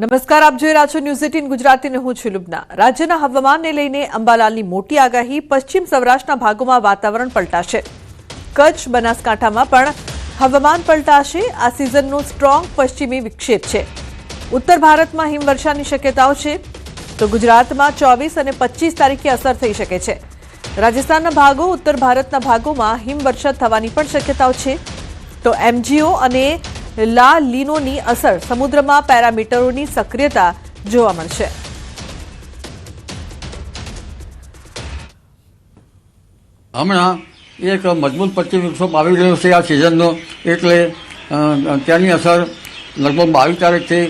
નમસ્કાર, આપ જોઈ રહ્યા છો ન્યૂઝ એટીન ગુજરાતીને હું છું લુબના. રાજ્યના હવામાનને લઈને અંબાલાલની મોટી આગાહી પશ્ચિમ સૌરાષ્ટ્રના ભાગોમાં વાતાવરણ પલટાશે. કચ્છ, બનાસકાંઠામાં પણ હવામાન પલટાશે. આ સિઝનનો સ્ટ્રોંગ પશ્ચિમી વિક્ષેપ છે. ઉત્તર ભારતમાં હિમવર્ષાની શક્યતાઓ છે. તો ગુજરાતમાં ચોવીસ અને પચીસ તારીખે અસર થઈ શકે છે. રાજસ્થાનના ભાગો, ઉત્તર ભારતના ભાગોમાં હિમવર્ષા થવાની પણ શક્યતાઓ છે. તો એમજીઓ અને લા લીનોની અસર સમુદ્રમાં પેરામીટરોની સક્રિયતા જોવા મળશે. હમણાં એક મજબૂત પશ્ચિમ વિક્ષોભ આવી રહ્યો છે આ સિઝનનો એટલે ત્યાંની અસર લગભગ બાવીસ તારીખથી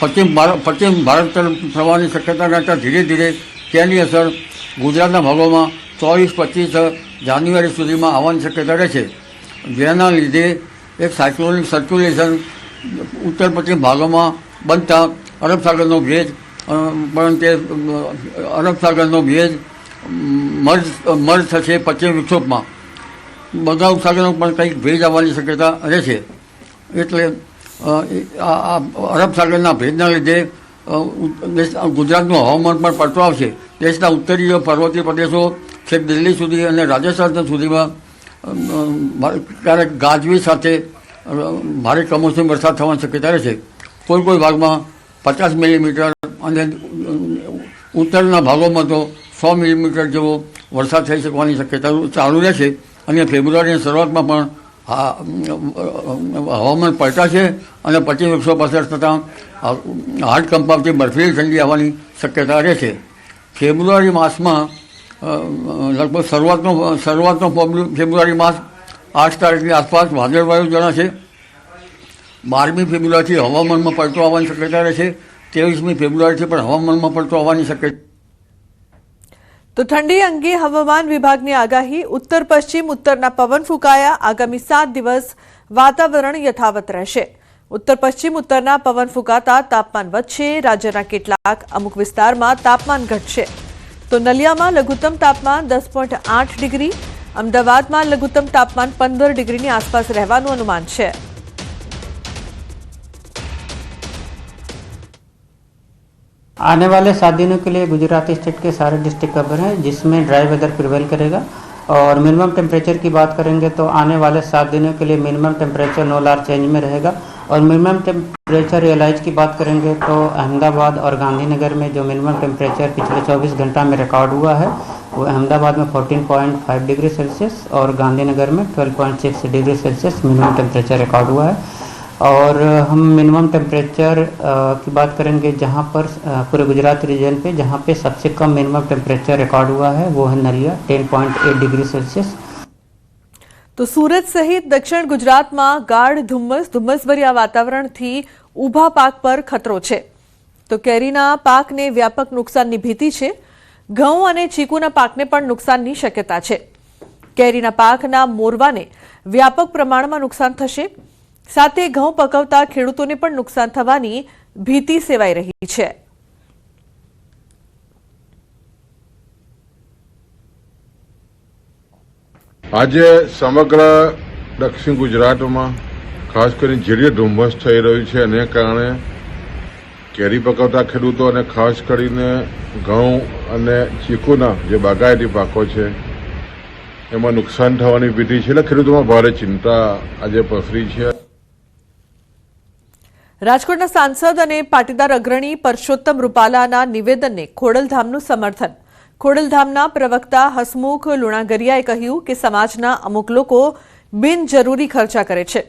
પશ્ચિમ ભારત પશ્ચિમ ભારત તરફ થવાની શક્યતા કરતાં ધીરે ધીરે ત્યાંની અસર ગુજરાતના ભાગોમાં ચોવીસ, પચીસ જાન્યુઆરી સુધીમાં આવવાની શક્યતા રહે છે. જેના લીધે એક સાયક્લોનિક સર્ક્યુલેશન ઉત્તર પશ્ચિમ ભાગોમાં બનતા અરબ સાગરનો ભેજ પણ તે અરબ ભેજ મર્જ મર્જ થશે પશ્ચિમ વિક્ષોભમાં. બંગાળ સાગરનો પણ કંઈક ભેજ આવવાની શક્યતા રહે છે. એટલે આ અરબ ભેજના લીધે ગુજરાતનું હવામાન પણ પડતો આવશે. દેશના ઉત્તરીય પર્વતીય પ્રદેશો છેક દિલ્હી સુધી અને રાજસ્થાન સુધીમાં ક્યારેક ગાજવી સાથે ભારે કમોસમી વરસાદ થવાની શક્યતા રહે છે. કોઈ કોઈ ભાગમાં પચાસ મિલીમીટર અને ઉત્તરના ભાગોમાં તો સો મિલીમીટર જેવો વરસાદ થઈ શકવાની શક્યતા ચાલુ રહેશે અને ફેબ્રુઆરીની શરૂઆતમાં પણ હવામાન પલટાશે અને પચીસ એકસો પાસઠ થતાં હાર્ડ કંપાવતી બરફીલી ઠંડી આવવાની શક્યતા રહેશે ફેબ્રુઆરી માસમાં લગભગ શરૂઆતનો શરૂઆતનો ફેબ્રુઆરી માસ આઠ તારીખની આસપાસ વાદળવાયુ જણાશે બારમી ફેબ્રુઆરીથી હવામાનમાં પલટો આવવાની શક્યતા રહેશે ત્રેવીસમી ફેબ્રુઆરીથી પણ હવામાનમાં પલટો આવવાની શક્યતા તો ઠંડી અંગે હવામાન વિભાગની આગાહી ઉત્તર પશ્ચિમ ઉત્તરના પવન ફૂંકાયા. આગામી સાત દિવસ વાતાવરણ યથાવત રહેશે. ઉત્તર પશ્ચિમ ઉત્તરના પવન ફૂંકાતા તાપમાન વધશે. રાજ્યના કેટલાક અમુક વિસ્તારમાં તાપમાન ઘટશે. તો નલિયામાં લઘુત્તમ તાપમાન દસ પોઈન્ટ આઠ ડિગ્રી અમદાવાદમાં લઘુત્તમ તાપમાન પંદર ડિગ્રીની આસપાસ રહેવાનું અનુમાન છે आने वाले सात दिनों के लिए गुजरात स्टेट के सारे डिस्ट्रिक्ट कवर हैं जिसमें ड्राई वेदर प्रिवेल करेगा और मिनिमम टेम्परेचर की बात करेंगे तो आने वाले सात दिनों के लिए minimum temperature no large change में रहेगा। और मिनिमम टेम्परेचर रियलाइज़ की बात करेंगे तो अहमदाबाद और गांधीनगर में जो मिनिमम टेम्परेचर पिछले 24 घंटा में रिकॉर्ड हुआ है, वो अहमदाबाद में 14.5 डिग्री सेल्सियस और गांधीनगर में 12.6 degree Celsius minimum temperature record हुआ है। और हम मिनिमम टेम्परेचर की बात करेंगे जहाँ पर अ, पूरे गुजरात रीजन पे जहाँ पे सबसे कम मिनिमम टेम्परेचर रिकॉर्ड हुआ है वो है नलिया 10.8 डिग्री सेल्सियस તો સુરત સહિત દક્ષિણ ગુજરાતમાં ગાઢ ધુમ્મસ ધુમ્મસભર્યા વાતાવરણથી ઊભા પાક પર ખતરો છે તો કેરીના પાકને વ્યાપક નુકસાનની ભીતિ છે ઘઉં અને ચીકુના પાકને પણ નુકસાનની શક્યતા છે કેરીના પાકના મોરવાને વ્યાપક પ્રમાણમાં નુકસાન થશે સાથે ઘઉં પકવતા ખેડૂતોને પણ નુકસાન થવાની ભીતિ સેવાઈ રહી છે. આજે સમગ્ર દક્ષિણ ગુજરાતમાં ખાસ કરીને ઝેરીય ધુમ્મસ થઈ રહ્યું છે એને કારણે કેરી પકવતા ખેડૂતો અને ખાસ કરીને ઘઉં અને ચીકુના જે બાગાયતી પાકો છે, એમાં નુકસાન થવાની ભીતિ છે. એટલે ખેડૂતોમાં ભારે ચિંતા આજે પસરી છે. રાજકોટના સાંસદ અને પાટીદાર અગ્રણી પરસોત્તમ રૂપાલાના નિવેદનને ખોડલધામનું સમર્થન. ખોડલધામના પ્રવક્તા હસમુખ લુણાગરિયાએ કહ્યું કે સમાજના અમુક લોકો બિનજરૂરી ખર્ચા કરે છે.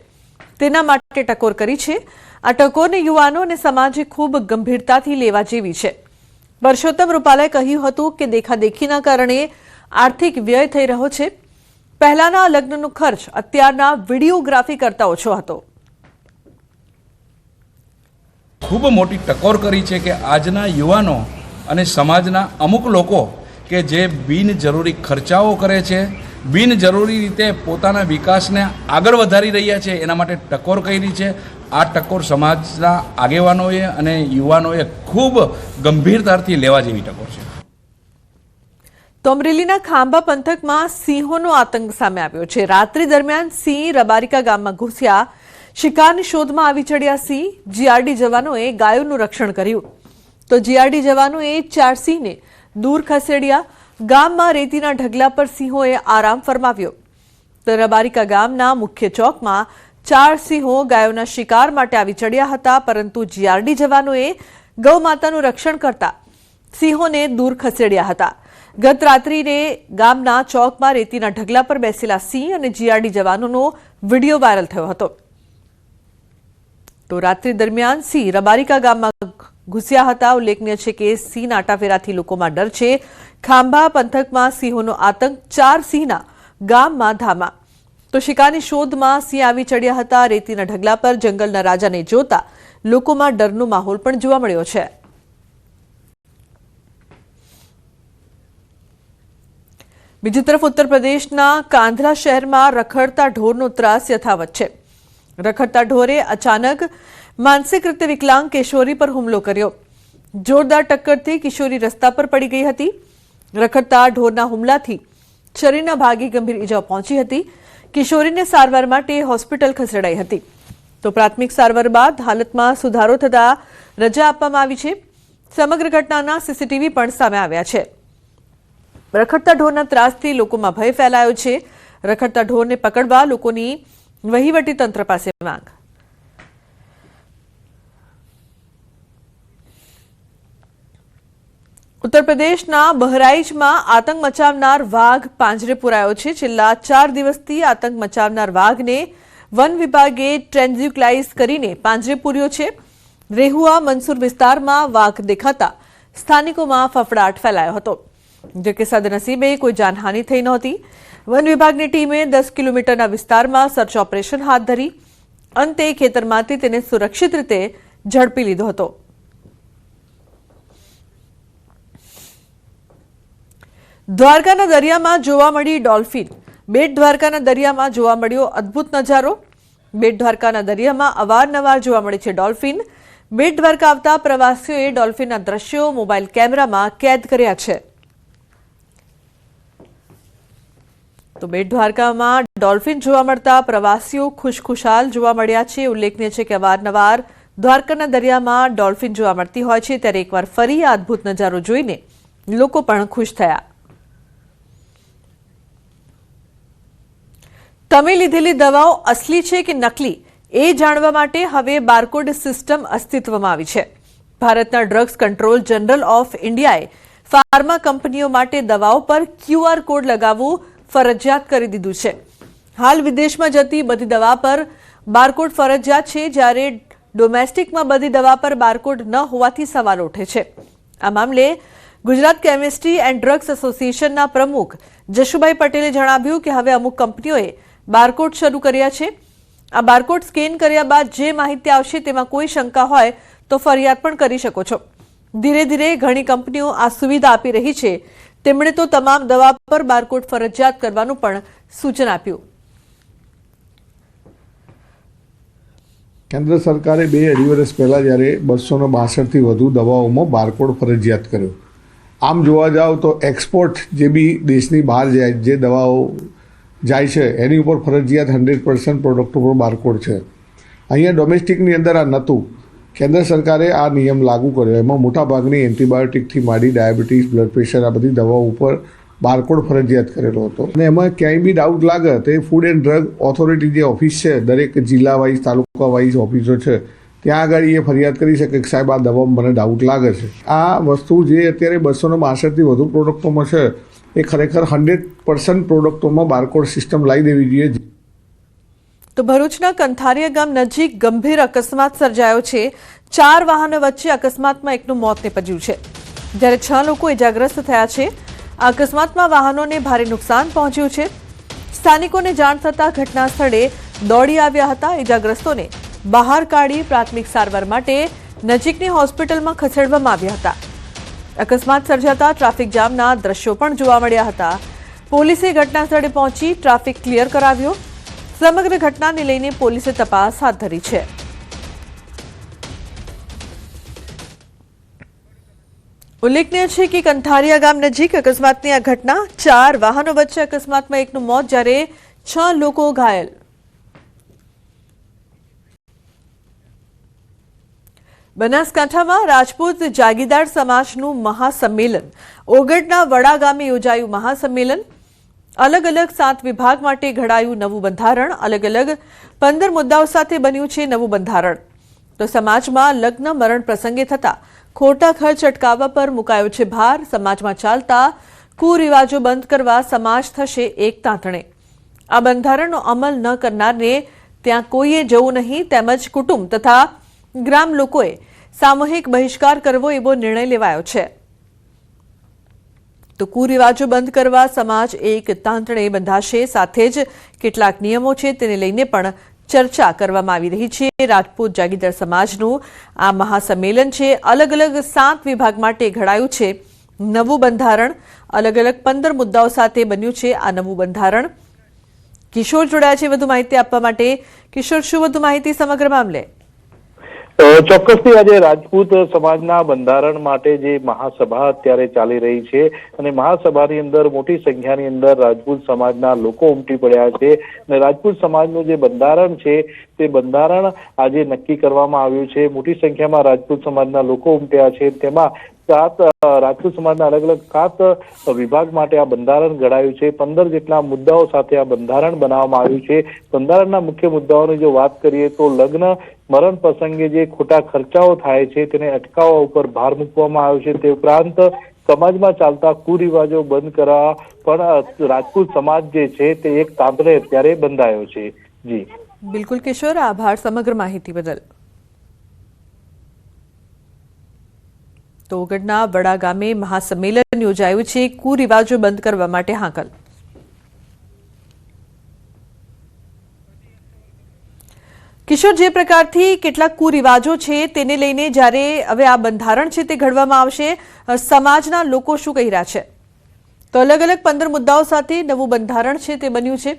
તેના માટે ટકોર કરી છે. આ ટકોરને યુવાનો અને સમાજે ખૂબ ગંભીરતાથી લેવા જેવી છે. પરસોત્તમ રૂપાલાએ કહ્યું હતું કે દેખાદેખીના કારણે આર્થિક વ્યય થઈ રહ્યો છે. પહેલાના લગ્નનો ખર્ચ અત્યારના વિડીયોગ્રાફી કરતા ઓછો હતો. ખૂબ મોટી ટકોર કરી છે કે આજના યુવાનો અને સમાજના અમુક લોકો કે જે બિનજરૂરી ખર્ચાઓ કરે છે, બિનજરૂરી રીતે પોતાના વિકાસને આગળ વધારી રહ્યા છે, એના માટે ટકોર કરી છે. આ ટકોર સમાજના આગેવાનોએ અને યુવાનોએ ખૂબ ગંભીરતાથી લેવા જેવી ટકોર છે. તો અમરેલીના ખાંભા પંથકમાં સિંહોનો આતંક સામે આવ્યો છે. રાત્રિ દરમિયાન સિંહ રબારિકા ગામમાં ઘૂસ્યા શિકારની શોધમાં આવી ચડ્યા સિંહ જીઆરડી જવાનોએ ગાયોનું રક્ષણ કર્યું. તો જીઆરડી જવાનોએ ચાર સિંહને દૂર ખસેડ્યા. ગામમાં રેતીના ઢગલા પર સિંહોએ આરામ ફરમાવ્યો. તો રબારિકા ગામના મુખ્ય ચોકમાં ચાર સિંહો ગાયોના શિકાર માટે આવી ચડ્યા હતા, પરંતુ જીઆરડી જવાનોએ ગૌ માતાનું રક્ષણ કરતા સિંહોને દૂર ખસેડ્યા હતા. ગત રાત્રિને ગામના ચોકમાં રેતીના ઢગલા પર બેસેલા સિંહ અને જીઆરડી જવાનોનો વીડિયો વાયરલ થયો હતો. તો રાત્રિ દરમિયાન સિંહ રબારિકા ગામમાં ઘૂસ્યા હતા. ઉલ્લેખનીય છે કે સિંહ આટાફેરાથી લોકોમાં ડર છે. ખાંભા પંથકમાં સિંહોનો આતંક, ચાર સિંહના ગામમાં ધામા. તો શિકારની શોધમાં સિંહ આવી ચડ્યા હતા. રેતીના ઢગલા પર જંગલના રાજાને જોતા લોકોમાં ડરનો માહોલ પણ જોવા મળ્યો છે. બીજી તરફ ઉત્તર પ્રદેશના કાંધલા શહેરમાં રખડતા ઢોરનો ત્રાસ યથાવત છે. રખડતા ઢોરે અચાનક માનસિક રીતે વિકલાંગ કિશોરી પર હુમલો કર્યો. જોરદાર ટક્કરથી કિશોરી રસ્તા પર પડી ગઈ હતી. રખડતા ઢોરના હુમલાથી શરીરના ભાગે ગંભીર ઈજાઓ પહોંચી હતી. કિશોરીને સારવાર માટે હોસ્પિટલ ખસેડાઈ હતી. તો પ્રાથમિક સારવાર બાદ હાલતમાં સુધારો થતાં રજા આપવામાં આવી છે. સમગ્ર ઘટનાના સીસીટીવી પણ સામે આવ્યા છે. રખડતા ઢોરના ત્રાસથી લોકોમાં ભય ફેલાયો છે. રખડતા ઢોરને પકડવા લોકોની વહીવટી તંત્ર પાસે માંગ. ઉત્તર પ્રદેશના બહરાઇચમાં આતંક મચાવનાર વાઘ પાંજરે પુરાયો છે. છેલ્લા ચાર દિવસથી આતંક મચાવનાર વાઘને વન વિભાગે ટ્રેન્ઝ્યુક્લાઇઝ કરીને પાંજરે પૂર્યો છે. રેહુઆ મનસુર વિસ્તારમાં વાઘ દેખાતા સ્થાનિકોમાં ફફડાટ ફેલાયો હતો. જો કે સદનસીબે કોઈ જાનહાનિ થઈ નહોતી. વન વિભાગની ટીમે દસ કિલોમીટરના વિસ્તારમાં સર્ચ ઓપરેશન હાથ ધરી. અંતે ખેતરમાંથી તેને સુરક્ષિત રીતે ઝડપી લીધો હતો. દ્વારકાના દરિયામાં જોવા મળી ડોલ્ફિન. બેટ દ્વારકાના દરિયામાં જોવા મળ્યો અદ્ભુત નજારો. બેટ દ્વારકાના દરિયામાં અવારનવાર જોવા મળે છે ડોલ્ફિન. બેટ દ્વારકા આવતા પ્રવાસીઓએ ડોલ્ફિનના દ્રશ્યો મોબાઈલ કેમેરામાં કેદ કર્યા છે. તો બેટ દ્વારકામાં ડોલ્ફિન જોવા મળતા પ્રવાસીઓ ખુશખુશાલ જોવા મળ્યા છે. ઉલ્લેખનીય છે કે અવારનવાર દ્વારકાના દરિયામાં ડોલ્ફિન જોવા મળતી હોય છે. ત્યારે એકવાર ફરી આ અદ્ભુત નજારો જોઈને લોકો પણ ખુશ થયા. તમે લીધેલી દવાઓ અસલી છે કે નકલી, એ જાણવા માટે હવે બારકોડ સિસ્ટમ અસ્તિત્વમાં આવી છે. ભારતના ડ્રગ્સ કંટ્રોલ જનરલ ઓફ ઇન્ડિયાએ ફાર્મા કંપનીઓ માટે દવાઓ પર ક્યુઆર કોડ લગાવવું ફરજિયાત કરી દીધું છે. હાલ વિદેશમાં જતી બધી દવા પર બારકોડ ફરજિયાત છે, જ્યારે ડોમેસ્ટિકમાં બધી દવા પર બારકોડ ન હોવાથી સવાલ ઉઠે છે. આ મામલે ગુજરાત કેમિસ્ટ્રી એન્ડ ડ્રગ્સ એસોસિએશનના પ્રમુખ જશુભાઈ પટેલે જણાવ્યું કે હવે અમુક કંપનીઓએ બારકોડ શરૂ કર્યા છે. આ બારકોડ સ્કેન કર્યા બાદ જે માહિતી આવશે તેમાં કોઈ શંકા હોય તો ફરિયાદ પણ કરી શકો છો. ધીરે ધીરે ઘણી કંપનીઓ આ સુવિધા આપી રહી છે તેમણે તો તમામ દવા પર બારકોડ ફરજિયાત કરવાનું પણ સૂચન આપ્યું. કેન્દ્ર સરકારે બે અઢી વર્ષ પહેલાં જ્યારે બસોને બાસઠથી વધુ દવાઓમાં બારકોડ ફરજિયાત કર્યો. આમ જોવા જાઓ તો એક્સપોર્ટ જે બી દેશની બહાર જાય, જે દવાઓ જાય છે, એની ઉપર ફરજિયાત હંડ્રેડ પર્સન્ટ પ્રોડક્ટ ઉપર બારકોડ છે. અહીંયા ડોમેસ્ટિકની અંદર આ નહોતું. કેન્દ્ર સરકારે આ નિયમ લાગુ કર્યો. એમાં મોટાભાગની એન્ટીબાયોટિકથી માંડી ડાયાબિટીસ, બ્લડ પ્રેશર આ બધી દવાઓ ઉપર બારકોડ ફરજિયાત કરેલો હતો. અને એમાં ક્યાંય બી ડાઉટ લાગે તો ફૂડ એન્ડ ડ્રગ ઓથોરિટી જે ઓફિસ છે, દરેક જિલ્લા વાઇઝ તાલુકા વાઇઝ ઓફિસો છે, ત્યાં આગળ એ ફરિયાદ કરી શકે કે સાહેબ આ દવામાં મને ડાઉટ લાગે છે. આ વસ્તુ જે અત્યારે બસોને બાસઠથી વધુ પ્રોડક્ટોમાં છે, એ ખરેખર હંડ્રેડ પર્સન્ટ પ્રોડક્ટોમાં બારકોડ સિસ્ટમ લાવી દેવી જોઈએ. તો ભરૂચના કંથારિયા ગામ નજીક ગંભીર અકસ્માત સર્જાયો છે. ચાર વાહનો વચ્ચે અકસ્માતમાં એકનું મોત નીપજ્યું છે. જ્યારે છ લોકો ઇજાગ્રસ્ત થયા છે. આ અકસ્માતમાં વાહનોને ભારે નુકસાન પહોંચ્યું છે. સ્થાનિકોને જાણ થતાં ઘટના સ્થળે દોડી આવ્યા હતા. ઇજાગ્રસ્તોને બહાર કાઢી પ્રાથમિક સારવાર માટે નજીકની હોસ્પિટલમાં ખસેડવામાં આવ્યા હતા. અકસ્માત સર્જાતા ટ્રાફિક જામના દ્રશ્યો પણ જોવા મળ્યા હતા. પોલીસે ઘટના સ્થળે પહોંચી ટ્રાફિક ક્લિયર કરાવ્યો. સમગ્ર ઘટનાને લઈને પોલીસે તપાસ હાથ ધરી છે. ઉલ્લેખનીય છે કે કંથારિયા ગામ નજીક અકસ્માતની આ ઘટના, ચાર વાહનો વચ્ચે અકસ્માતમાં એકનું મોત જ્યારે છ લોકો ઘાયલ. બનાસકાંઠામાં રાજપૂત જાગીરદાર સમાજનું મહાસંમેલન. ઓગડના વડા ગામે યોજાયું મહાસંમેલન. અલગ અલગ સાત વિભાગ માટે ઘડાયું નવું બંધારણ અલગ અલગ પંદર મુદ્દાઓ સાથે બન્યું છે નવું બંધારણ. તો સમાજમાં લગ્ન મરણ પ્રસંગે થતા ખોટા ખર્ચ અટકાવવા પર મુકાયો છે ભાર, સમાજમાં ચાલતા કુરિવાજો બંધ કરવા સમાજ થશે એક તાંતણે. આ બંધારણનો અમલ ન કરનારને ત્યાં કોઈએ જવું નહીં, તેમજ કુટુંબ તથા ગ્રામ લોકોએ સામૂહિક બહિષ્કાર કરવો એવો નિર્ણય લેવાયો છે. તો કુરિવાજો બંધ કરવા સમાજ એક તાંતણે બંધાશે. સાથે જ કેટલાક નિયમો છે તેને લઈને પણ ચર્ચા કરવામાં આવી રહી છે. રાજપૂત જાગીરદાર સમાજનું આ મહાસંમેલન છે. અલગ અલગ સાત વિભાગ માટે ઘડાયું છે. નવું બંધારણ અલગ અલગ પંદર મુદ્દાઓ સાથે બન્યું છે આ નવું બંધારણ. કિશોર જોડાયા છે વધુ માહિતી આપવા માટે. કિશોર, શું વધુ માહિતી સમગ્ર મામલે? ચોક્કસથી આજે રાજપૂત સમાજના બંધારણ માટે જે મહાસભા અત્યારે ચાલી રહી છે અને મહાસભાની અંદર મોટી સંખ્યાની અંદર રાજપૂત સમાજના લોકો ઉમટી પડ્યા છે અને રાજપૂત સમાજનું જે બંધારણ છે તે બંધારણ આજે નક્કી કરવામાં આવ્યું છે. મોટી સંખ્યામાં રાજપૂત સમાજના લોકો ઉમટ્યા છે. તેમાં સાત રાજપૂત સમાજના અલગ અલગ સાત વિભાગ માટે આ બંધારણ ઘડાયું છે. પંદર જેટલા મુદ્દાઓ સાથે આ બંધારણ બનાવવામાં આવ્યું છે. બંધારણના મુખ્ય મુદ્દાઓની જો વાત કરીએ તો લગ્ન, મરણ પ્રસંગે જે ખોટા ખર્ચાઓ થાય છે તેને અટકાવવા ઉપર ભાર મૂકવામાં આવ્યો છે. તે ઉપરાંત સમાજમાં ચાલતા કુરિવાજો બંધ કરવા પણ રાજપૂત સમાજ જે છે તે એક તાંતરે અત્યારે બંધાયો છે. જી. બિલકુલ કિશોર, આભાર સમગ્ર માહિતી બદલ. તો ઓગડના વડા ગામે મહાસંમેલન યોજાયું છે. કુરિવાજો બંધ કરવા માટે હાંકલ. કિશોર, જે પ્રકારથી કેટલાક કુરિવાજો છે તેને લઈને જ્યારે હવે આ બંધારણ છે તે ઘડવામાં આવશે સમાજના લોકો શું કહી રહ્યા છે? તો અલગ અલગ પંદર મુદ્દાઓ સાથે નવું બંધારણ છે તે બન્યું છે.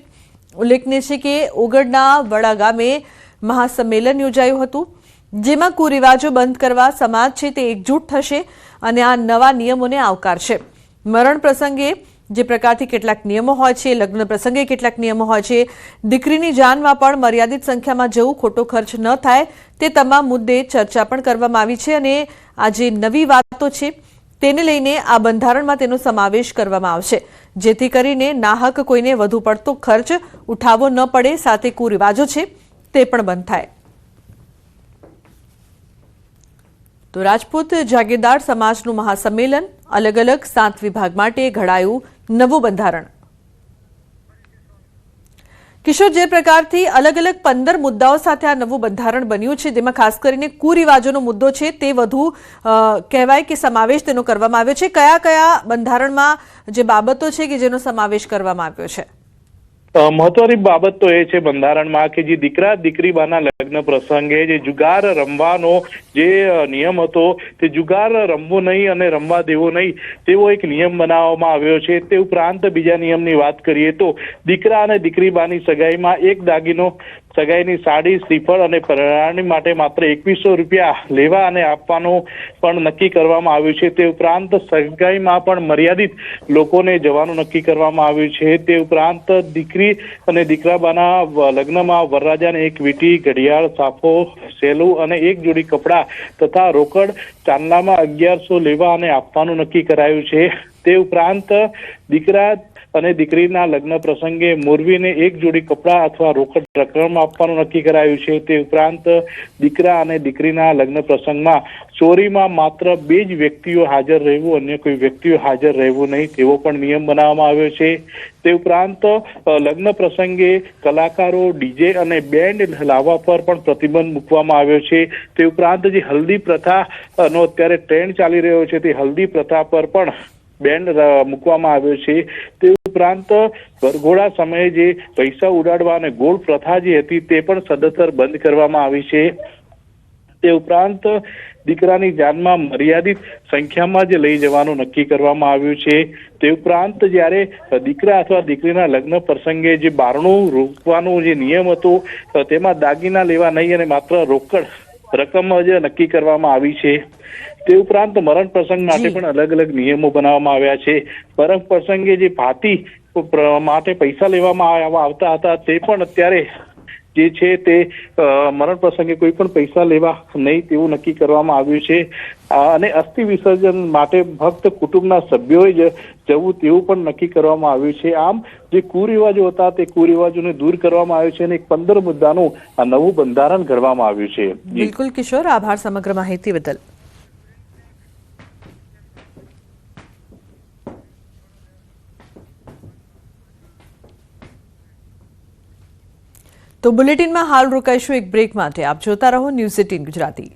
ઉલ્લેખનીય છે કે ઓગડના વડા ગામે મહાસંમેલન યોજાયું હતું. જેમાં કુરિવાજો બંધ કરવા સમાજ છે તે એકજૂટ થશે અને આ નવા નિયમોને આવકારશે. મરણ પ્રસંગે જે પ્રકારથી કેટલાક નિયમો હોય છે, લગ્ન પ્રસંગે કેટલાક નિયમો હોય છે, દીકરીની જાનમાં પણ મર્યાદિત સંખ્યામાં જવું ખોટો ખર્ચ ન થાય તે તમામ મુદ્દે ચર્ચા પણ કરવામાં આવી છે અને આ જે નવી વાતો છે તેને લઈને આ બંધારણમાં તેનો સમાવેશ કરવામાં આવશે. જેથી કરીને નાહક કોઈને વધુ પડતો ખર્ચ ઉઠાવવો ન પડે, સાથે કુરિવાજો છે તે પણ બંધ થાય. તો રાજપૂત જાગીરદાર સમાજનું મહાસંમેલન અલગ અલગ સાત વિભાગ માટે ઘડાયું નવું બંધારણ. કિશોર જે પ્રકારથી અલગ અલગ પંદર મુદ્દાઓ સાથે આ નવું બંધારણ બન્યું છે, જેમાં ખાસ કરીને કુરિવાજોનો મુદ્દો છે, તે વધુ કહેવાય કે સમાવેશ તેનો કરવામાં આવ્યો છે. કયા કયા બંધારણમાં જે બાબતો છે કે જેનો સમાવેશ કરવામાં આવ્યો છે? મહત્વની બાબત તો એ છે બંધારણમાં કે જે દીકરા દીકરીબાના લગ્ન પ્રસંગે જે જુગાર રમવાનો જે નિયમ હતો તે જુગાર રમવો નહીં અને રમવા દેવો નહીં તેવો એક નિયમ બનાવવામાં આવ્યો છે. તે ઉપરાંત બીજા નિયમની વાત કરીએ તો દીકરા અને દીકરીબાની સગાઈમાં એક દાગીનો સગાઈની સાડી, શ્રીફળ અને પરણાની માટે માત્ર એકવીસો રૂપિયા લેવા અને આપવાનું પણ નક્કી કરવામાં આવ્યું છે. તે ઉપરાંત સગાઈમાં પણ મર્યાદિત લોકોને જવાનું નક્કી કરવામાં આવ્યું છે. તે ઉપરાંત દીકરી અને દીકરાબાના લગ્નમાં વરરાજાને એક વીંટી, ઘડિયાળ, સાફો, સેલું અને એક જોડી કપડાં તથા રોકડ ચાંદલામાં અગિયારસો લેવા અને આપવાનું નક્કી કરાયું છે. તે ઉપરાંત દીકરા અને દીકરીના લગ્ન પ્રસંગે મોરવીને એક જોડી કપડાં અથવા રોકડ રકમ આપવાનું નક્કી કરાયું છે. તે ઉપરાંત દીકરા અને દીકરીના લગ્ન પ્રસંગમાં ચોરીમાં માત્ર બે જ વ્યક્તિઓ હાજર રહેવું, અન્ય કોઈ વ્યક્તિઓ હાજર રહેવું નહીં તેવો પણ નિયમ બનાવવામાં આવ્યો છે. તે ઉપરાંત લગ્ન પ્રસંગે કલાકારો, ડીજે અને બેન્ડ લાવવા પર પણ પ્રતિબંધ મૂકવામાં આવ્યો છે. તે ઉપરાંત જે હલ્દી પ્રથા નો અત્યારે ટ્રેન્ડ ચાલી રહ્યો છે, તે હલ્દી પ્રથા પર પણ બેન્ડ મૂકવામાં આવ્યો છે. તે ઉપરાંત વરઘોડા સમયે જે પૈસા ઉડાડવા અને ગોળ પ્રથા જે હતી તે પણ સદંતર બંધ કરવામાં આવી છે. તે ઉપરાંત, દીકરાની જાનમાં મર્યાદિત સંખ્યામાં જ લઈ જવાનું નક્કી કરવામાં આવ્યું છે. તે ઉપરાંત, જ્યારે દીકરા અથવા દીકરીના લગ્ન પ્રસંગે જે બારણું રોકવાનો જે નિયમ હતો તેમાં દાગીના લેવા નહીં અને માત્ર રોકડ રકમ જ નક્કી કરવામાં આવી છે. તે ઉપરાંત મરણ પ્રસંગ માટે પણ અલગ અલગ નિયમો બનાવવામાં આવ્યા છે. મરણ પ્રસંગે જે ભાતી માટે પૈસા લેવામાં આવતા હતા તે પણ અત્યારે જે છે તે મરણ પ્રસંગે કોઈ પણ પૈસા લેવા નહીં તેવું નક્કી કરવામાં આવ્યું છે. અને અસ્થિ વિસર્જન માટે ભક્ત કુટુંબના સભ્યોએ જ જવું તેવું પણ નક્કી કરવામાં આવ્યું છે. આમ જે કુરિવાજો હતા તે કુરિવાજોને દૂર કરવામાં આવ્યું છે અને એક પંદર મુદ્દાનું આ નવું બંધારણ ઘડવામાં આવ્યું છે. બિલકુલ કિશોર આભાર સમગ્ર માહિતી બદલ. તો બુલેટિનમાં હાલ રોકાઈશું એક બ્રેક માટે. આપ જોતા રહો news eighteen Gujarati.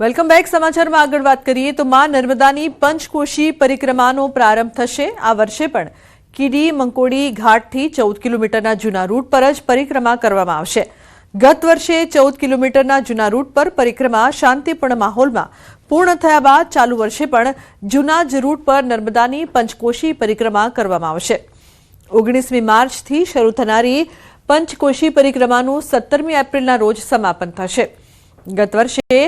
Welcome back. સમાચારમાં આગળ વાત કરીએ તો માં નર્મદાની પંચકોશી પરિક્રમાનો પ્રારંભ થશે. આ વર્ષે પણ કીડી મંકોડી ઘાટથી ચૌદ કિલોમીટરના જૂના રૂટ પર જ પરિક્રમા કરવામાં આવશે. ગત વર્ષે ચૌદ કિલોમીટરના જૂના રૂટ પર પરિક્રમા શાંતિપૂર્ણ માહોલમાં પૂર્ણ થયા બાદ ચાલુ વર્ષે પણ જૂના જ રૂટ પર નર્મદાની પંચકોશી પરિક્રમા કરવામાં આવશે. ઓગણીસમી માર્ચથી શરૂ થનારી પંચકોશી પરિક્રમાનું સત્તરમી એપ્રિલના રોજ સમાપન થશે. ગત વર્ષે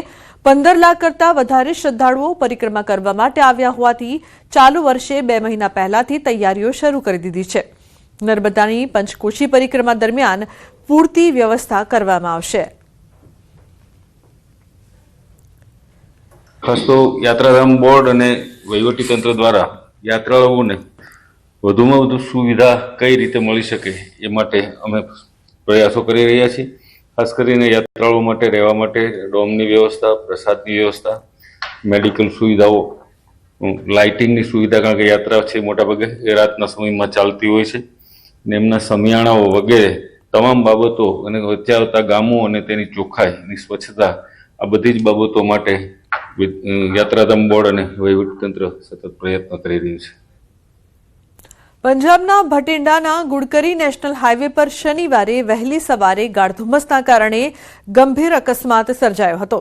પંદર લાખ કરતા વધારે શ્રદ્ધાળુઓ પરિક્રમા કરવા માટે આવ્યા હોવાથી ચાલુ વર્ષે બે મહિના પહેલાથી તૈયારીઓ શરૂ કરી દીધી છે. નર્મદાની પંચકોશી પરિક્રમા દરમિયાન પૂરતી વ્યવસ્થા કરવામાં આવશે. ખાસ તો યાત્રાધામ બોર્ડ અને વહીવટીતંત્ર દ્વારા યાત્રાળુઓને વધુમાં વધુ સુવિધા કઈ રીતે મળી શકે એ માટે અમે પ્રયાસો કરી રહ્યા છીએ. ખાસ કરીને યાત્રાળુઓ માટે, રહેવા માટે, ડોમની વ્યવસ્થા, પ્રસાદની વ્યવસ્થા, મેડિકલ સુવિધાઓ લાઇટિંગની સુવિધા, કારણ કે યાત્રા છે મોટાભાગે એ રાતના સમયમાં ચાલતી હોય છે. ને એમના સમિયાણાઓ વગેરે તમામ બાબતો અને વચ્ચે આવતા ગામો અને તેની ચોખ્ખાઈ, એની સ્વચ્છતા, આ બધી જ બાબતો માટે યાત્રાધામ બોર્ડ અને વહીવટીતંત્ર સતત પ્રયત્ન કરી રહ્યું છે. પંજાબના ભટિંડાના ગુડકરી નેશનલ હાઈવે પર શનિવારે વહેલી સવારે ગાળધુમ્મસના કારણે ગંભીર અકસ્માત સર્જાયો હતો,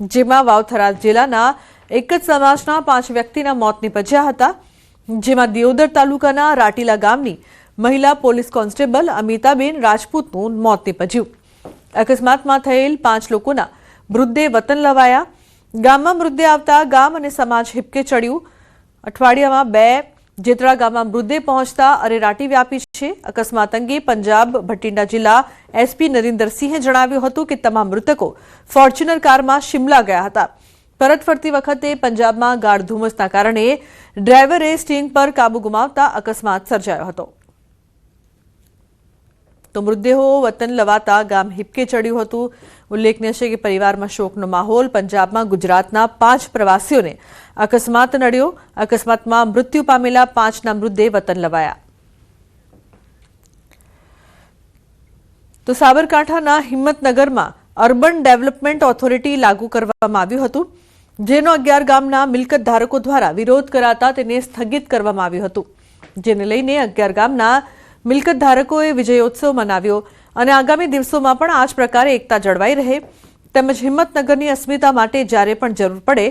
જેમાં વાવથરા જિલ્લાના એક જ સમાજના પાંચ વ્યક્તિના મોત નીપજ્યા હતા, જેમાં દિયોદર તાલુકાના રાટીલા ગામની મહિલા પોલીસ કોન્સ્ટેબલ અમિતાબેન રાજપૂતનું મોત નીપજ્યું. અકસ્માતમાં થયેલ પાંચ લોકોના મૃતદેહ વતન લવાયા ગામમાં મૃતદેહ આવતા ગામ અને સમાજ હિપકે ચડ્યું. અઠવાડિયામાં બે જેતરા ગામમાં મૃતદેહ પહોંચતા અરેરાટી વ્યાપી છે. અકસ્માત અંગે પંજાબ, ભટિંડા જિલ્લા એસપી નરેન્દ્રસિંહે જણાવ્યું હતું કે તમામ મૃતકો ફોર્ચ્યુનર કારમાં શિમલા ગયા હતા. પરત ફરતી વખતે પંજાબમાં ગાઢ ધુમ્મસના કારણે ડ્રાઈવરે સ્ટીંગ પર કાબુ ગુમાવતા અકસ્માત સર્જાયો હતો. તો મૃતદેહો વતન લવાતા ગામ હિપકે ચડ્યું હતું. ઉલ્લેખનીય છે કે પરિવારમાં શોકનો માહોલ પંજાબમાં ગુજરાતના પાંચ પ્રવાસીઓને અકસ્માત નડ્યો. અકસ્માતમાં મૃત્યુ પામેલા પાંચના મૃતદેહ વતન લવાયા. તો સાબરકાંઠાના હિંમતનગરમાં અર્બન ડેવલપમેન્ટ ઓથોરિટી લાગુ કરવામાં આવ્યું હતું, જેનો અગિયાર ગામના મિલકત ધારકો દ્વારા વિરોધ કરાતા તેને સ્થગિત કરવામાં આવ્યું હતું. જેને લઈને અગિયાર ગામના મિલકત ધારકોએ વિજયોત્સવ મનાવ્યો અને આગામી દિવસોમાં પણ આ જ પ્રકારે એકતા જળવાઈ રહે. તેમજ હિંમતનગરની અસ્મિતા માટે જ્યારે પણ જરૂર પડે,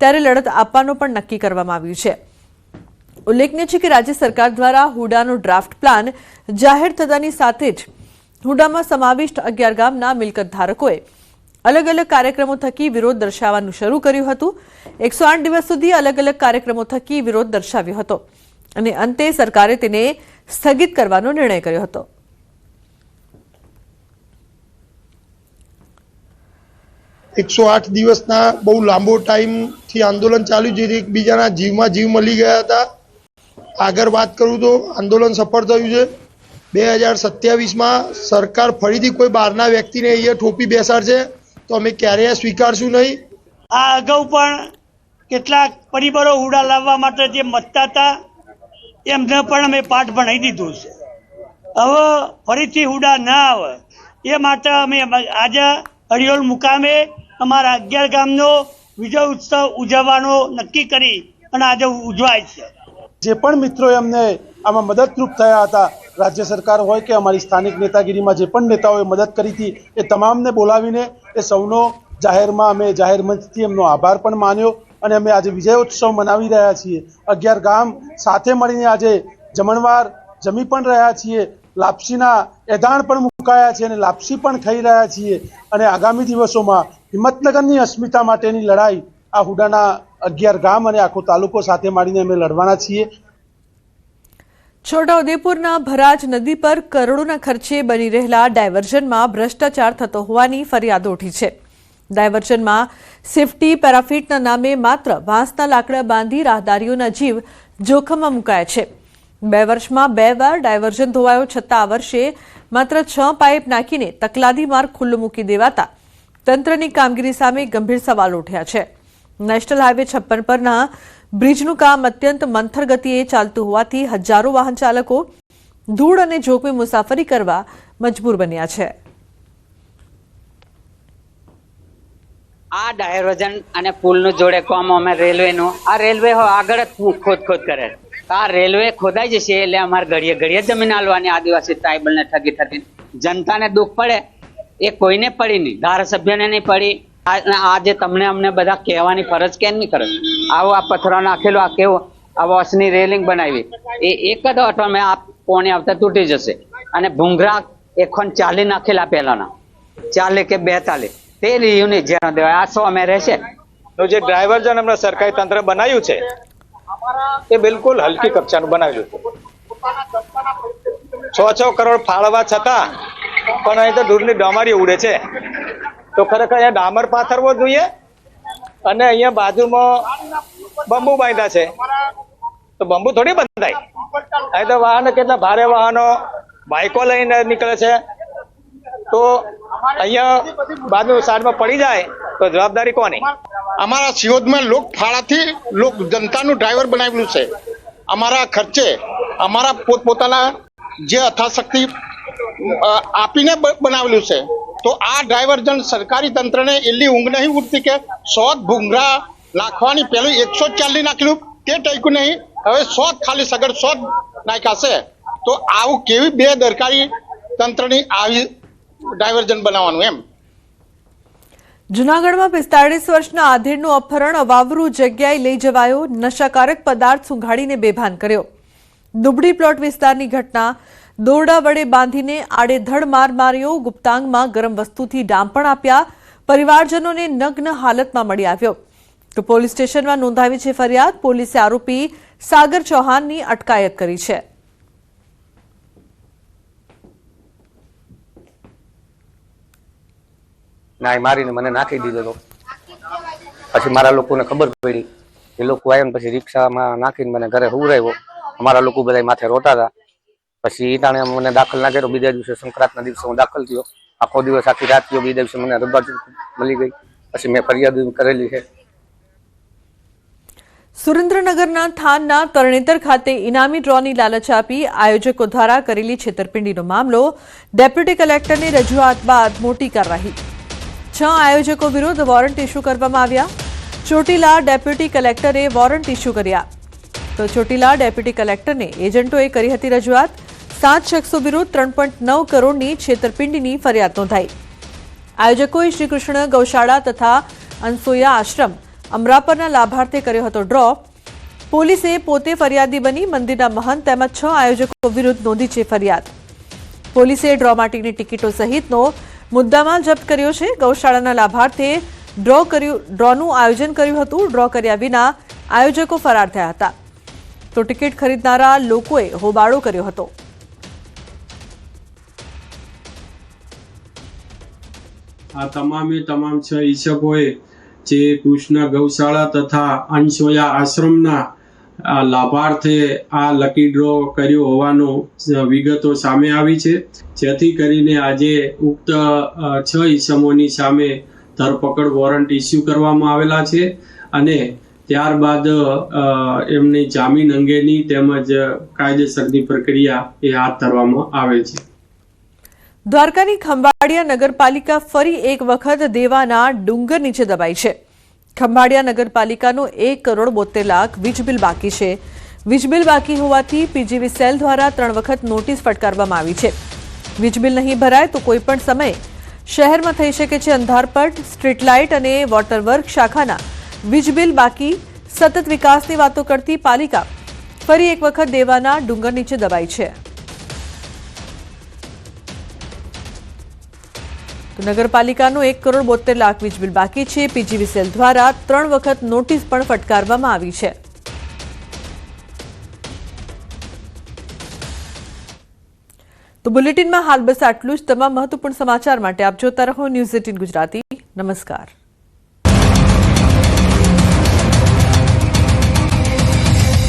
ત્યારે લડત આપવાનું પણ નક્કી કરવામાં આવ્યું છે. ઉલ્લેખનીય છે કે રાજ્ય સરકાર દ્વારા હુડાનો ડ્રાફ્ટ પ્લાન જાહેર થતાની સાથે જ હુડામાં સમાવિષ્ટ અગિયાર ગામના મિલકત ધારકોએ અલગ અલગ કાર્યક્રમો થકી વિરોધ દર્શાવવાનું શરૂ કર્યું હતું. એકસો આઠ દિવસ સુધી અલગ અલગ કાર્યક્રમો થકી વિરોધ દર્શાવ્યો હતો. અને અંતે સરકારે તેને સ્થગિત કરવાનો નિર્ણય કર્યો હતો. એકસો આઠ દિવસના બહુ લાંબો ટાઈમથી આંદોલન ચાલ્યું જેથી એકબીજાના જીવમાં જીવ મળી ગયા હતા. આગળ વાત કરું તો આંદોલન સફળ થયું છે. બે હજાર સત્યાવીસમાં સરકાર ફરીથી કોઈ બહારના વ્યક્તિને અહીંયા ઠોપી બેસાડશે તો અમે ક્યારેય સ્વીકારશું નહીં. આ અગાઉ પણ કેટલાક પરિબળો ઉડા લાવવા માટે જે મતતા હતા એમને પણ અમે પાઠ ભણાવી દીધું છે. હવે ફરીથી હુડા ના આવે. એ માટે અમે આજે હરિયોલ મુકામે અમારા અગિયાર ગામનો વિજય ઉત્સવ ઉજવવાનો નક્કી કરી અને આજે ઉજવાય છે. જે પણ મિત્રો એમને આમાં મદદરૂપ થયા હતા, રાજ્ય સરકાર હોય કે અમારી સ્થાનિક નેતાગીરીમાં જે પણ નેતાઓએ મદદ કરી હતી, એ તમામને બોલાવીને એ સૌનો જાહેરમાં અમે જાહેર મંચથી એમનો આભાર પણ માન્યો. અને અમે આજે વિજય ઉત્સવ મનાવી રહ્યા છીએ. અગિયાર ગામ સાથે મળીને આજે જમણવાર જમી પણ રહ્યા છીએ. લાપસીના એદાણ પણ મુકાયા છે અને લાપસી પણ ખાઈ રહ્યા છીએ. અને આગામી દિવસોમાં હિંમતનગરની અસ્મિતા માટેની લડાઈ આ હુડાના અગિયાર ગામ અને આખો તાલુકો સાથે મળીને અમે લડવાના છીએ. છોટાઉદેપુરના ભરાજ નદી પર કરોડોના ખર્ચે બની રહેલા ડાયવર્ઝનમાં ભ્રષ્ટાચાર થતો હોવાની ફરિયાદો ઉઠી છે. ડાયવર્ઝનમાં સેફટી પેરાફિટના નામે માત્ર વાંસના લાકડા બાંધી રાહદારીઓના જીવ જોખમમાં મુકાયા છે. બે વર્ષમાં બે વાર ડાયવર્ઝન ધોવાયો, છતાં આ વર્ષે માત્ર છ પાઇપ નાખીને તકલાદી માર્ગ ખુલ્લો મૂકી દેવાતા તંત્રની કામગીરી સામે ગંભીર સવાલ ઉઠ્યા છે. નેશનલ હાઈવે છપ્પન પરના બ્રિજનું કામ અત્યંત મંથર ગતિએ ચાલતું હોવાથી હજારો વાહન ચાલકો ધૂળ અને જોખમી મુસાફરી કરવા મજબૂર બન્યા છે. આ ડાયરોજન અને પુલનું જોડે કોમ અમે રેલવેનું. આ રેલવે આગળ જ ખોદ ખોદ કરે. આ રેલવે ખોદાઈ જશે એટલે અમારે ઘડીએ ઘડીએ જમીન આલવાની આદિવાસી ટ્રાઇબલને ઠગી ઠગી જનતાને દુઃખ પડે. એ કોઈને પડી નહીં. ધારાસભ્યને નહીં પડી. આજે તમને અમને બધા કહેવાની ફરજ કેમ નહીં કરે? આવો આ પથ્થરો નાખેલો, આ કેવું? આ વોશની રેલિંગ બનાવી. એ એક જ અઠવાડિયે આ પોણી આવતા તૂટી જશે. અને ભૂંગરા એખોન ચાલી નાખેલા પહેલાના. ચાલે કે બેતાલીસ તે યુનિટ જેનો દેવાય આ સો અમે રહેશે. તો જે ડ્રાઈવર્જન હમણાં સરકારી તંત્ર બનાવ્યું છે, એ બિલકુલ હલકી કક્ષાનું બનાવ્યું છે. છ છ કરોડ ફાળવા છતાં, પણ અહીં તો દૂરની ડમારી ઉડે છે. તો ખરેખર અહીંયા ડામર પાથરવો જોઈએ અને અહીંયા બાજુમાં બંબુ બાંધ્યા છે. તો બંબુ થોડી બંધાય. અહીં તો વાહનો કેટલા ભારે વાહનો બાઇકો લઈને નીકળે છે. તો અહીંયા બાજુ સાઈડમાં પડી જાય તો જવાબદારી કોની? અમારા સિયોદમાં લોક ફાળાથી લોક જનતાનું ડ્રાઈવર બનાવેલું છે. અમારા ખર્ચે અમારા પોતપોતાના જે અથાશક્તિ આપીને બનાવેલું છે. તો આ ડ્રાઈવર જન સરકારી તંત્રને એટલી ઊંઘ નહીં ઉઠતી કે સો જ ભૂંગરા નાખવાની પેલું એકસો ચાલી નાખેલું, તે ટક્યું નહીં. હવે સો ખાલી સગડ સો જ નાખ્યા છે. તો આવું કેવી બે દરકારી તંત્રની આવી ડાયવર્જન બનાવવાનું એમ. જૂનાગઢમાં પિસ્તાળીસ વર્ષના આધેડનું અપહરણ અવાવરૂ જગ્યાએ લઈ જવાયો નશાકારક પદાર્થ સુંઘાડીને બેભાન કર્યો. દુબડી પ્લોટ વિસ્તારની ઘટના. દોરડા વડે બાંધીને આડેધડ માર માર્યો, ગુપ્તાંગમાં ગરમ વસ્તુથી ડામપણ આપ્યા. પરિવારજનોને નગ્ન હાલતમાં મળી આવ્યો. તો પોલીસ સ્ટેશનમાં નોંધાવી છે ફરિયાદ. પોલીસે આરોપી સાગર ચૌહાણની અટકાયત કરી છે. નાય મારીને મને નાખી દીધો હતો પછી મારા લોકોને ખબર પડી. એ લોકો આવ્યા ને પછી રિક્ષામાં નાખીને મને ઘરે હુવરાવ્યો અમારા લોકો બધા માથે રોતા હતા. પછી ઈ ટાણે મને દાખલ ના કર્યો. બીજા દિવસે સંક્રાંતના દિવસે હું દાખલ થયો. આખો દિવસ આખી રાત થયો. બીજા દિવસે મને રબર મળી ગઈ. પછી મેં ફરિયાદ કરેલી છે. સુરેન્દ્રનગરના થાનના તરણેતર ખાતે ઇનામી ડ્રોની લાલચ આપી આયોજકો દ્વારા કરેલી છેતરપિંડીનો મામલો ડેપ્યુટી કલેક્ટરની રજૂઆત બાદ મોટી કાર્યવાહી. છ આયોજકો વિરુદ્ધ વોરંટ ઇસ્યુ કરવામાં આવ્યા. ચોટીલા ડેપ્યુટી કલેક્ટરે વોરંટ ઇસ્યુ કર્યા. તો ચોટીલા ડેપ્યુટી કલેક્ટરને એજન્ટોએ કરી હતી રજૂઆત. સાત શખ્સો વિરુદ્ધ ત્રણ પોઈન્ટ નવ કરોડની છેતરપિંડીની ફરિયાદ નોંધાઈ. આયોજકોએ શ્રીકૃષ્ણ ગૌશાળા તથા અનસોયા આશ્રમ અમરાપરના લાભાર્થે કર્યો હતો ડ્રો. પોલીસે પોતે ફરિયાદી બની મંદિરના મહંત તેમજ છ આયોજકો વિરુદ્ધ નોંધી છે ફરિયાદ. પોલીસે ડ્રો માટેની ટિકિટો સહિતનો મુદ્દામાલ જપ્ત કર્યો છે. ગૌશાળાના લાભાર્થે ડ્રો કર્યું, ડ્રોનું આયોજન કર્યું હતું. ડ્રો કર્યા વિના આયોજકો ફરાર થયા હતા. તો ટિકિટ ખરીદનારા લોકોએ હોબાળો કર્યો હતો. આ તમામે તમામ છ ઈશકોએ જે કૃષ્ણ ગૌશાળા તથા અંશોયા આશ્રમના લાભાર્થે આ લકી ડ્રો કર્યો હોવાનો વિગતો સામે આવી છે. જેથી કરીને આજે ઉક્ત છ ઈસમોની સામે ધરપકડ વોરંટ ઇસ્યુ કરવામાં આવેલા છે અને ત્યારબાદ એમની જામીન અંગેની તેમજ કાયદેસરની પ્રક્રિયા એ હાથ ધરવામાં આવે છે. દ્વારકાની ખંભાળિયા નગરપાલિકા ફરી એક વખત દેવાના ડુંગર નીચે દબાઈ છે. ખંભાળિયા નગરપાલિકાનું એક કરોડ બોતેર લાખ વીજ બાકી છે. વીજ બિલ બાકી હોવાથી પીજીવી સેલ દ્વારા ત્રણ વખત નોટિસ ફટકારવામાં આવી છે. વીજ બિલ નહીં ભરાય તો કોઈપણ સમયે શહેરમાં થઈ શકે છે અંધારપટ, સ્ટ્રીટ લાઇટ અને વોટર વર્ક શાખાના વીજ બિલ બાકી. સતત વિકાસની વાતો કરતી પાલિકા ફરી એક વખત દેવાના ડુંગર નીચે દબાઈ છે. તો નગરપાલિકાનું એક કરોડ બોતેર લાખ વીજ બિલ બાકી છે. પીજીવીસીએલ દ્વારા ત્રણ વખત નોટિસ પણ ફટકારવામાં આવી છે. તો બુલેટિનમાં હાલ બસ આટલું જ. તમામ મહત્વપૂર્ણ સમાચાર માટે આપ જોતા રહો ન્યૂઝ એટીન ગુજરાતી. નમસ્કાર.